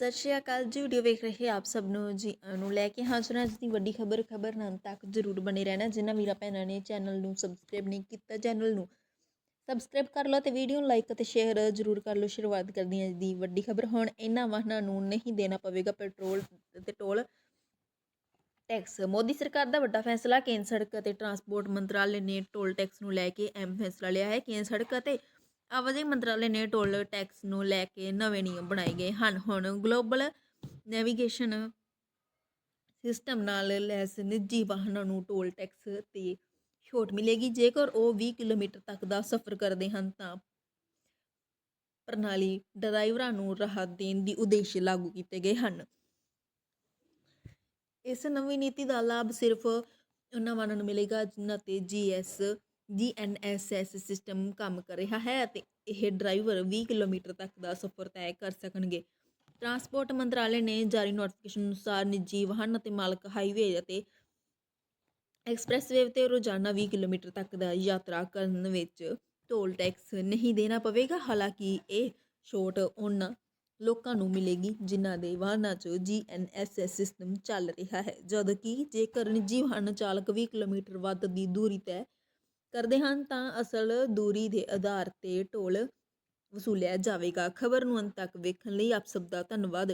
ਸਤਿ ਸ਼੍ਰੀ ਅਕਾਲ ਜੀ ਵੀਡੀਓ ਵੇਖ ਰਹੇ ਆਪ ਸਭ ਨੂੰ ਜੀ ਨੂੰ ਲੈ ਕੇ ਹਾਜ਼ਰ ਹਾਂ। ਅੱਜ ਦੀ ਵੱਡੀ ਖਬਰ ਖਬਰ ਨਾਲ ਤੱਕ ਜ਼ਰੂਰ ਬਣੇ ਰਹਿਣਾ। ਜਿਨ੍ਹਾਂ ਵੀਰਾਂ ਭੈਣਾਂ ਨੇ ਚੈਨਲ ਨੂੰ ਸਬਸਕ੍ਰਾਈਬ ਨਹੀਂ ਕੀਤਾ ਚੈਨਲ ਨੂੰ ਸਬਸਕ੍ਰਾਈਬ ਕਰ ਲਓ ਤੇ ਵੀਡੀਓ ਨੂੰ ਲਾਈਕ ਅਤੇ ਸ਼ੇਅਰ ਜ਼ਰੂਰ ਕਰ ਲਓ। ਸ਼ੁਰੂਆਤ ਕਰਦੀ ਹਾਂ ਅੱਜ ਦੀ ਵੱਡੀ ਖਬਰ। ਹੁਣ ਇਹਨਾਂ ਵਾਹਨਾਂ ਨੂੰ ਨਹੀਂ ਦੇਣਾ ਪਵੇਗਾ ਪੈਟਰੋਲ ਤੇ ਟੋਲ ਟੈਕਸ ਮੋਦੀ ਸਰਕਾਰ ਦਾ ਵੱਡਾ ਫੈਸਲਾ, ਕੇਂਦਰ ਸੜਕ ਅਤੇ ਟਰਾਂਸਪੋਰਟ ਮੰਤਰਾਲੇ ਨੇ ਟੋਲ ਟੈਕਸ ਨੂੰ ਲੈ ਕੇ ਅਹਿਮ ਫੈਸਲਾ ਲਿਆ ਹੈ। ਕੇਂਦਰ ਸੜਕ ਅਤੇ ਆਵਾਜਾਈ ਮੰਤਰਾਲੇ ਨੇ ਟੋਲ ਟੈਕਸ ਨੂੰ ਲੈ ਕੇ ਨਵੇਂ ਨਿਯਮ ਬਣਾਏ ਗਏ ਹਨ। ਹੁਣ ਗਲੋਬਲ ਨੈਵੀਗੇਸ਼ਨ ਸਿਸਟਮ ਨਾਲ ਲੈਸ ਨਿੱਜੀ ਵਾਹਨਾਂ ਨੂੰ ਟੋਲ ਟੈਕਸ ਤੇ ਛੋਟ ਮਿਲੇਗੀ। ਜੇਕਰ ਉਹ 20 ਕਿਲੋਮੀਟਰ ਤੱਕ ਦਾ ਸਫ਼ਰ ਕਰਦੇ ਹਨ, ਤਾਂ ਪ੍ਰਣਾਲੀ ਡਰਾਈਵਰਾਂ ਨੂੰ ਰਾਹਤ ਦੇਣ ਦੀ ਉਦੇਸ਼ ਲਾਗੂ ਕੀਤੇ ਗਏ ਹਨ। ਇਸ ਨਵੀਂ ਨੀਤੀ ਦਾ ਲਾਭ ਸਿਰਫ ਉਹਨਾਂ ਵਾਹਨਾਂ ਨੂੰ ਮਿਲੇਗਾ, ਜਿਨ੍ਹਾਂ ਤੇ ਜੀਐਸ ਜੀਐਨਐਸਐਸ ਸਿਸਟਮ ਕੰਮ ਕਰ ਰਿਹਾ ਹੈ ਅਤੇ ਇਹ ਡਰਾਈਵਰ 20 ਕਿਲੋਮੀਟਰ ਤੱਕ ਦਾ ਸਫ਼ਰ ਤੈਅ ਕਰ ਸਕਣਗੇ। ਟਰਾਂਸਪੋਰਟ ਮੰਤਰਾਲੇ ਨੇ ਜਾਰੀ ਨੋਟੀਫਿਕੇਸ਼ਨ ਅਨੁਸਾਰ ਨਿੱਜੀ ਵਾਹਨ ਅਤੇ ਮਾਲਕ ਹਾਈਵੇ ਅਤੇ ਐਕਸਪ੍ਰੈਸਵੇ ਤੇ ਰੋਜ਼ਾਨਾ 20 ਕਿਲੋਮੀਟਰ ਤੱਕ ਦਾ ਯਾਤਰਾ ਕਰਨ ਵਿੱਚ ਟੋਲ ਟੈਕਸ ਨਹੀਂ ਦੇਣਾ ਪਵੇਗਾ। ਹਾਲਾਂਕਿ ਇਹ ਛੋਟ ਉਹਨਾਂ ਲੋਕਾਂ ਨੂੰ ਮਿਲੇਗੀ ਜਿਨ੍ਹਾਂ ਦੇ ਵਾਹਨਾਂ 'ਚ ਜੀਐਨਐਸਐਸ ਸਿਸਟਮ ਚੱਲ ਰਿਹਾ ਹੈ। ਜਦਕਿ ਜੇਕਰ ਨਿੱਜੀ ਵਾਹਨ ਚਾਲਕ 20 ਕਿਲੋਮੀਟਰ ਵੱਧ ਦੀ ਦੂਰੀ ਤੈਅ ਕਰਦੇ ਹਨ ਤਾਂ ਅਸਲ ਦੂਰੀ ਦੇ ਆਧਾਰ ਤੇ ਟੋਲ ਵਸੂਲਿਆ ਜਾਵੇਗਾ। ਖਬਰ ਨੂੰ ਅੰਤ ਤੱਕ ਵੇਖਣ ਲਈ ਆਪ ਸਭ ਦਾ ਧੰਨਵਾਦ।